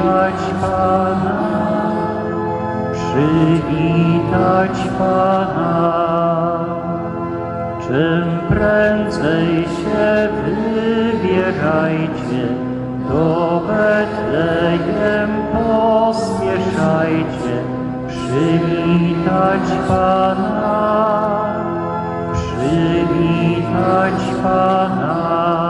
przywitać Pana, przywitać Pana. Czym prędzej się wybierajcie, do Betlejem pospieszajcie, przywitać Pana, przywitać Pana.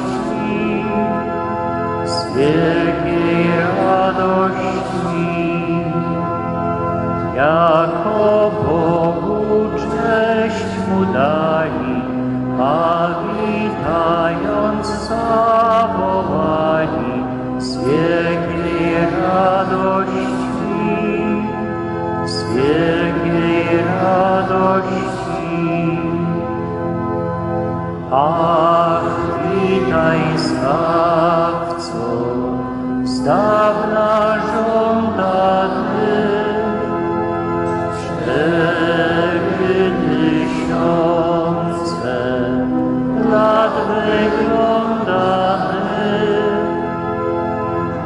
wielkiej radości. Jako Bogu cześć mu dali, a witając zawołali z wielkiej radości, z wielkiej radości. Ach, witaj Zbawco, z dawna żądany, Cztery tysiące lat wyglądamy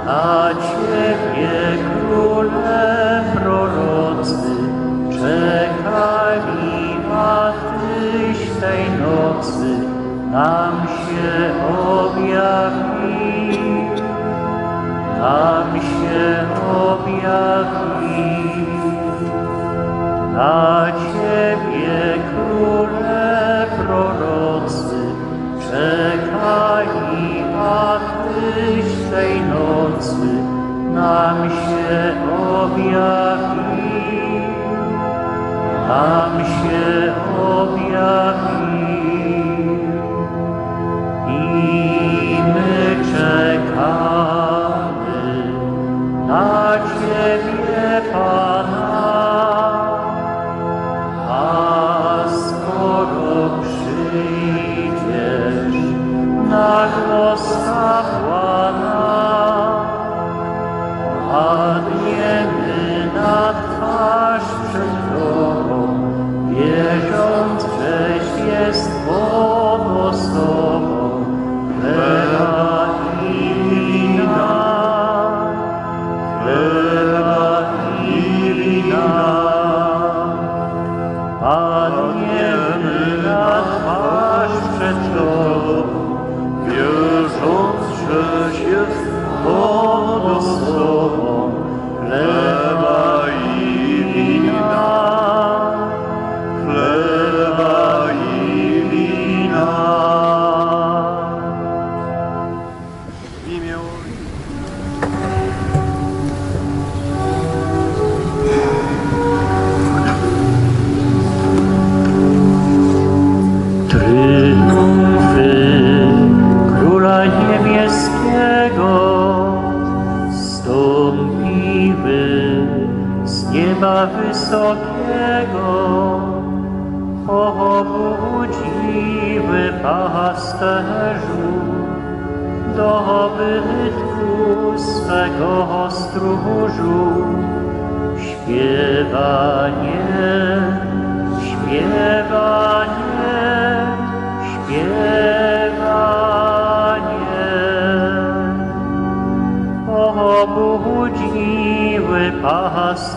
na Ciebie, Króle prorocy, czekali, a Tyś tej nocy nam się objawił, nam się objawił. Na Ciebie, Króle prorocy, czekali, a Tyś tej nocy nam się objawił, nam się objawił.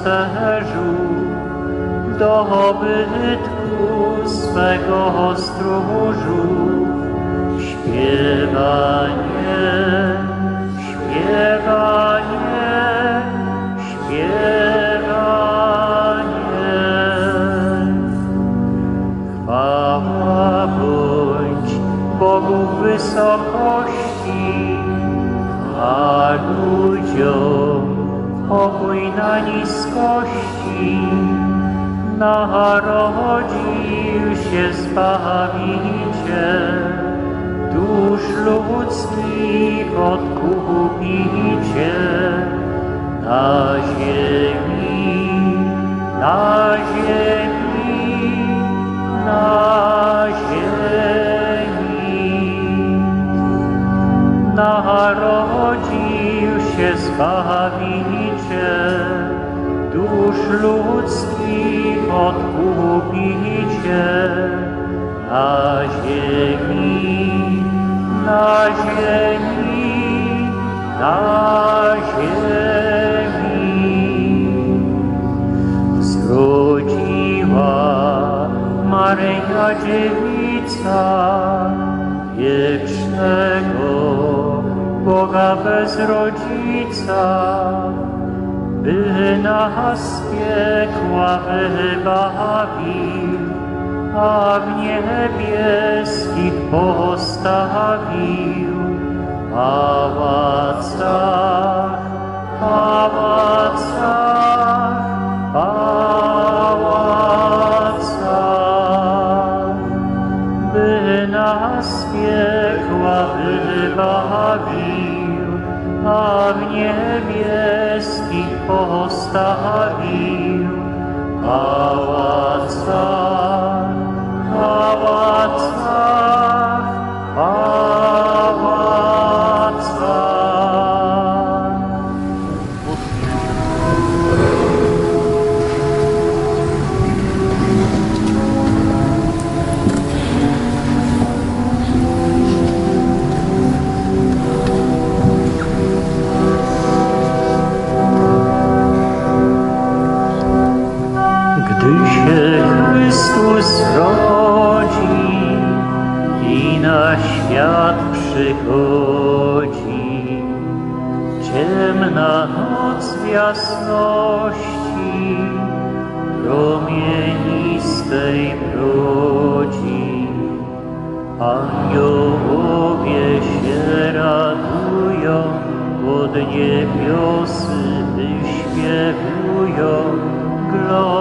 pasterzu dobytku swego stróżu śpiewanie, śpiewanie, śpiewanie. Chwała bądź Bogu wysokości, a ludziom pokój na niskości, narodził się Zbawiciel, dusz ludzkich odkupiciel, na ziemi, na ziemi, na ziemi. Narodził się Zbawiciel, dusz ludzkich odkupiciel, na ziemi, na ziemi, na ziemi. Zrodziła Maryja Dziewica wiecznego Boga bez rodzica, by nas piekła wybawił, a w niebieskich postawił. Pałacach, pałacach, pałacach, by nas piekła wybawił, a w niebieskich postawił pałacach, niebiosy wyśpiewują. Gloria,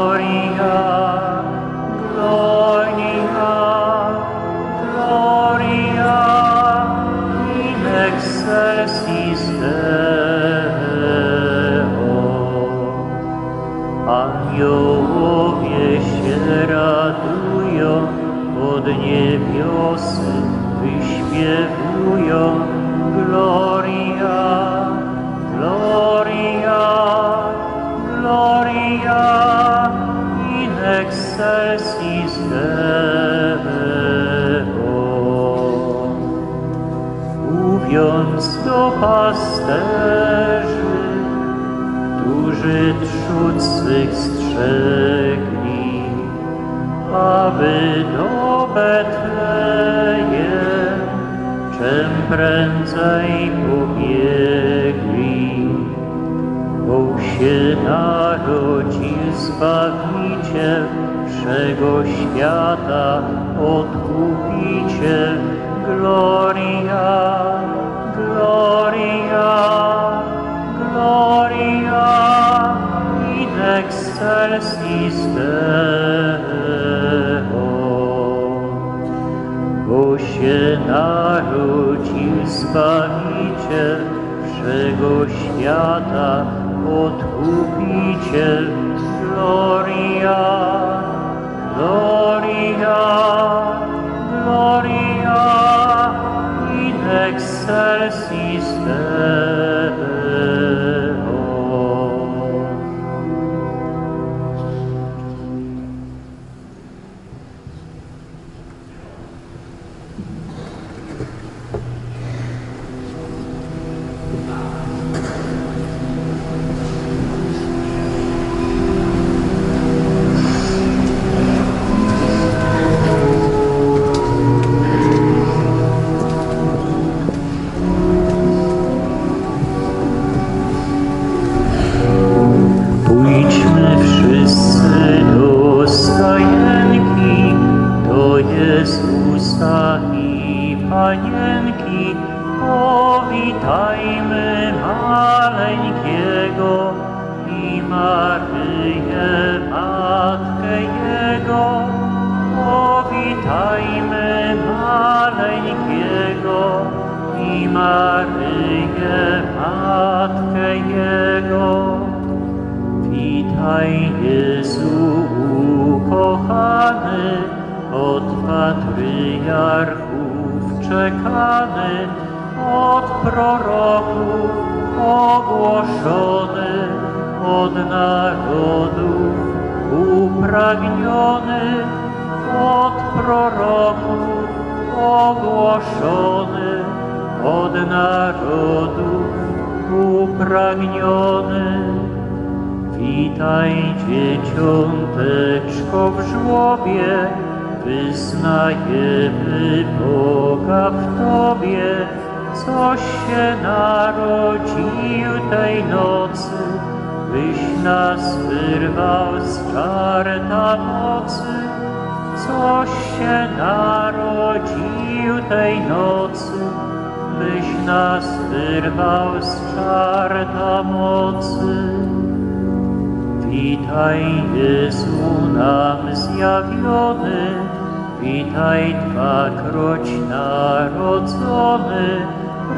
Mówiąc do pasterzy, którzy trzód swych strzegli, aby do Betlejem czym prędzej pobiegli. Bo się narodził Zbawiciel wszego świata, Odkupiciel. Gloria, Zbawiciel wszego świata, Odkupiciel. Gloria, Gloria, Gloria excelsis od patriarchów czekany, od proroków ogłoszony, od narodów upragniony, od proroków ogłoszony, od narodów upragniony. Witaj dzieciąteczko w żłobie, wyznajemy Boga w Tobie, coś się narodził tej nocy, byś nas wyrwał z czarta mocy. Coś się narodził tej nocy, byś nas wyrwał z czarta mocy. Witaj Jezu nam zjawiony, witaj Dwakroć narodzony,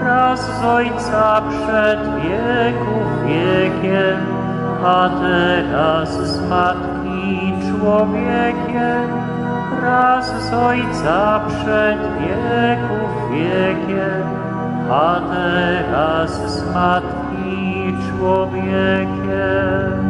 raz z Ojca przed wieków wiekiem, a teraz z Matki człowiekiem, raz z Ojca przed wieków wiekiem, a teraz z Matki człowiekiem.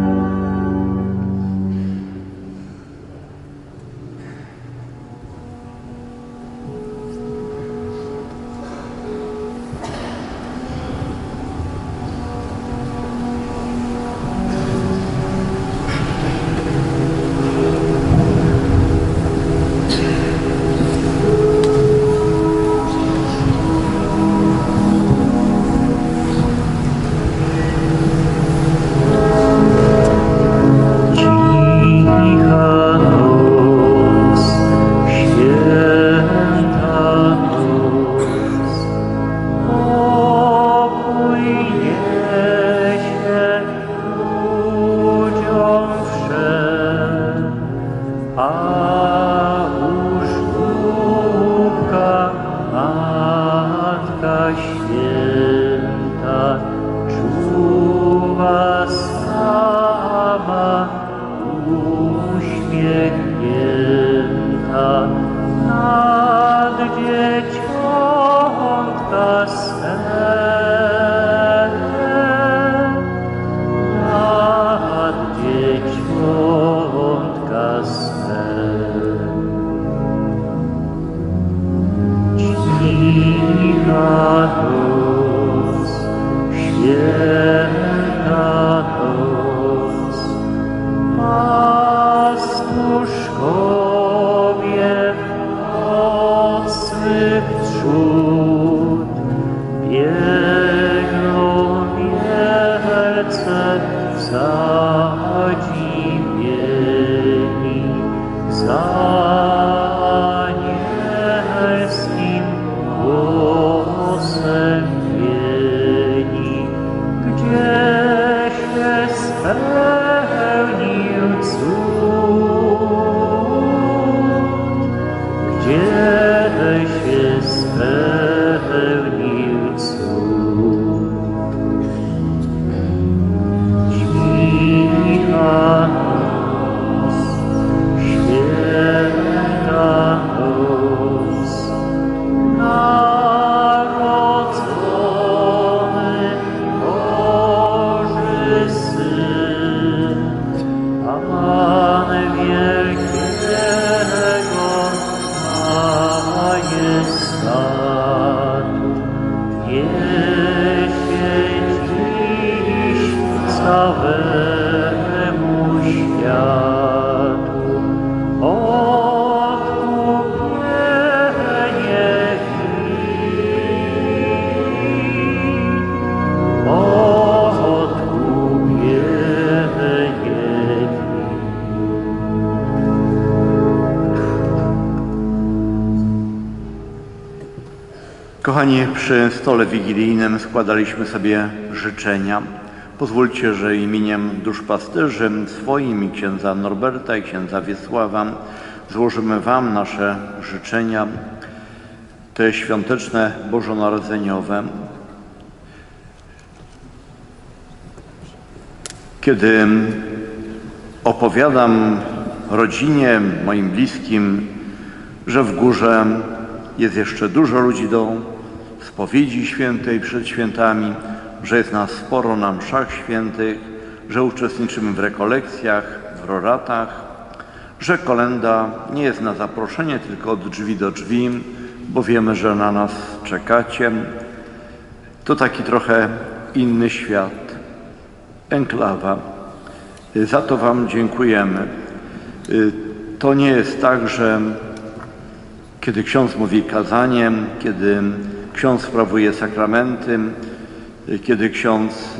Kochani, przy stole wigilijnym składaliśmy sobie życzenia. Pozwólcie, że imieniem duszpasterzy swoim i księdza Norberta i księdza Wiesława złożymy Wam nasze życzenia, te świąteczne, bożonarodzeniowe. Kiedy opowiadam rodzinie, moim bliskim, że w górze jest jeszcze dużo ludzi do spowiedzi świętej przed świętami, że jest nas sporo na mszach świętych, że uczestniczymy w rekolekcjach, w roratach, że kolenda nie jest na zaproszenie, tylko od drzwi do drzwi, bo wiemy, że na nas czekacie. To taki trochę inny świat, enklawa. Za to Wam dziękujemy. To nie jest tak, że kiedy ksiądz mówi kazanie, kiedy ksiądz sprawuje sakramenty, kiedy ksiądz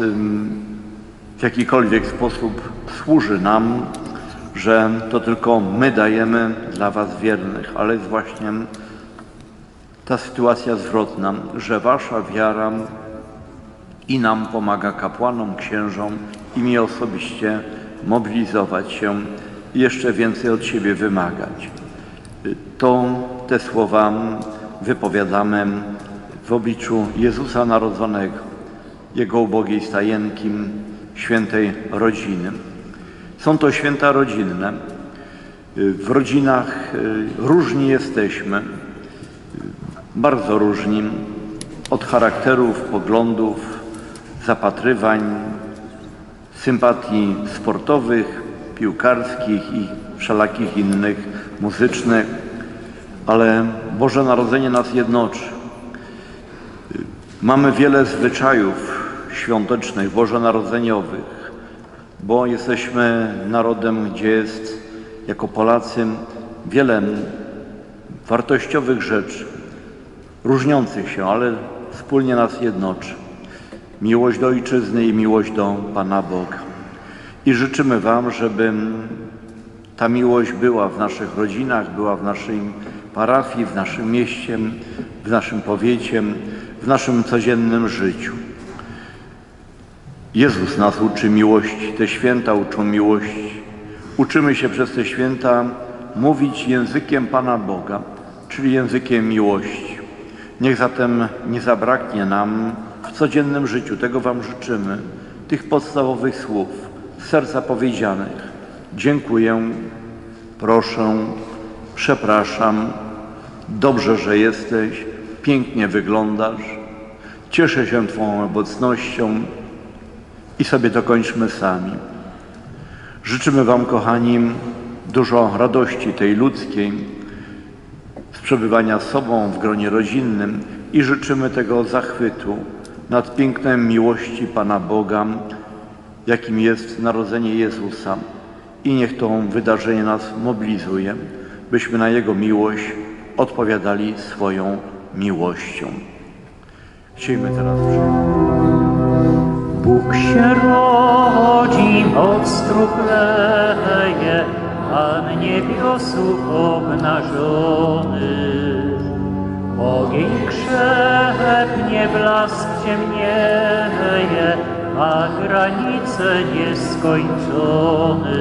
w jakikolwiek sposób służy nam, że to tylko my dajemy dla Was wiernych, ale jest właśnie ta sytuacja zwrotna, że Wasza wiara i nam pomaga kapłanom, księżom i mi osobiście mobilizować się i jeszcze więcej od siebie wymagać. To te słowa wypowiadamy w obliczu Jezusa Narodzonego, Jego ubogiej stajenki, świętej rodziny. Są to święta rodzinne. W rodzinach y, różni jesteśmy, bardzo różni od charakterów, poglądów, zapatrywań, sympatii sportowych, piłkarskich i wszelakich innych, muzycznych, ale Boże Narodzenie nas jednoczy. Mamy wiele zwyczajów świątecznych, bożonarodzeniowych, bo jesteśmy narodem, gdzie jest jako Polacy wiele wartościowych rzeczy, różniących się, ale wspólnie nas jednoczy. Miłość do Ojczyzny i miłość do Pana Boga. I życzymy Wam, żeby ta miłość była w naszych rodzinach, była w naszej parafii, w naszym mieście, w naszym powiecie, w naszym codziennym życiu. Jezus nas uczy miłości, te święta uczą miłości. Uczymy się przez te święta mówić językiem Pana Boga, czyli językiem miłości. Niech zatem nie zabraknie nam w codziennym życiu, tego Wam życzymy, tych podstawowych słów, z serca powiedzianych. Dziękuję, proszę, przepraszam, dobrze, że jesteś, pięknie wyglądasz, cieszę się Twoją obecnością i sobie dokończmy sami. Życzymy Wam, kochani, dużo radości tej ludzkiej, z przebywania sobą w gronie rodzinnym i życzymy tego zachwytu nad pięknem miłości Pana Boga, jakim jest narodzenie Jezusa. I niech to wydarzenie nas mobilizuje, byśmy na Jego miłość odpowiadali swoją miłością. Chciejmy teraz. Bóg się rodzi, moc strupleje, Pan niebiosów obnażony. Ogień krzepnie, blask ciemnieje, a granice nieskończony.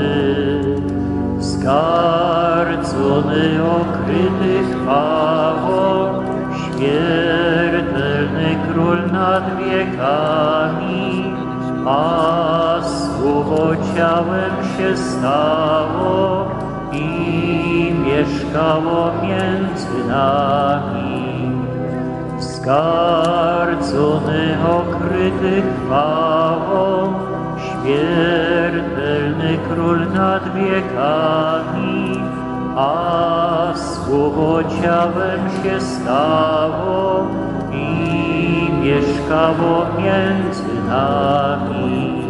Skarcony, okryty chwałą, śmiertelny król nad wiekami, a słowo ciałem się stało i mieszkało między nami. Skarcony, okryty chwałą, śmiertelny król nad wiekami, a słowo ciałem się stało i mieszkało między nami.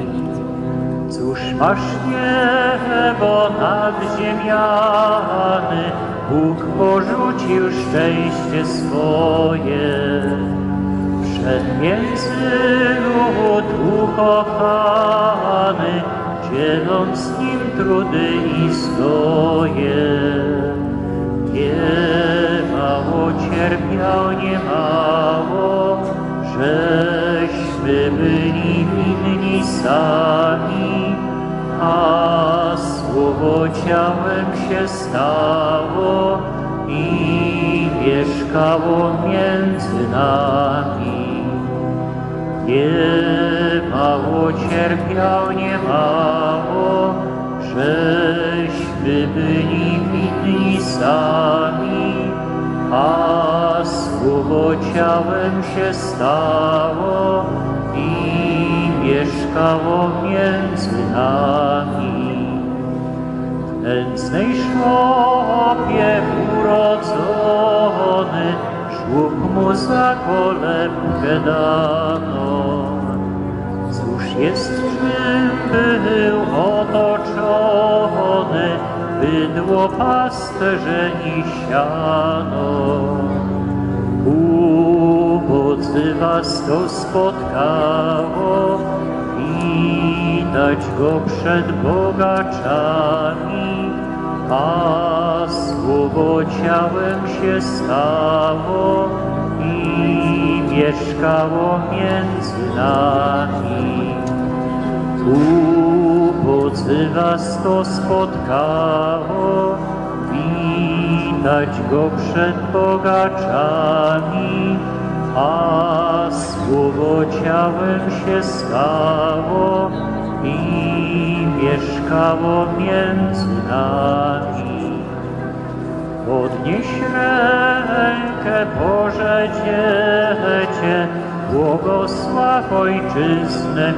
Cóż masz niebo nad ziemiany, Bóg porzucił szczęście swoje. Przed między lud ukochany, dzieląc z nim trudy i stoje. Byli winni sami, a słowo ciałem się stało i mieszkało między nami. Nie mało cierpiał, nie mało, żeśmy byli winni sami, a słowo ciałem się stało mieszkało między nami. Nędznej szopie urodzony, żłób mu za kolebkę dano. Cóż jest czym był otoczony, bydło pasterzeni siano. Ubocy was to spotkało, widać go przed bogaczami, a słowo ciałem się stało i mieszkało między nami. Ubocy was to spotkało, widać go przed bogaczami, a słowo ciałem się stało i mieszkało między nami. Podnieś rękę, Boże Dziecię, błogosław Ojczyznę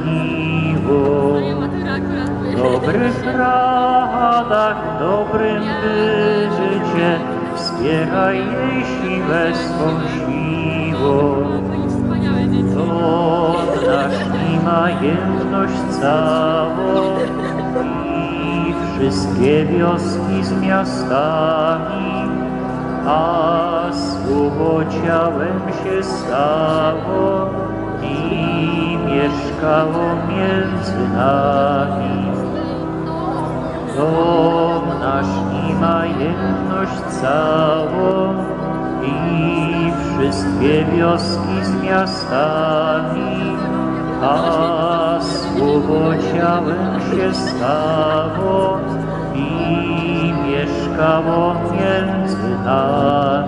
W dobrych radach, dobrym bycie, wspieraj jej siłę swą siłą. Majętność całą i wszystkie wioski z miastami, a słowo ciałem się stało i mieszkało między nami. Dom nasz i majętność całą i wszystkie wioski z miastami, a słowo ciałem się stało i mieszkało między nami.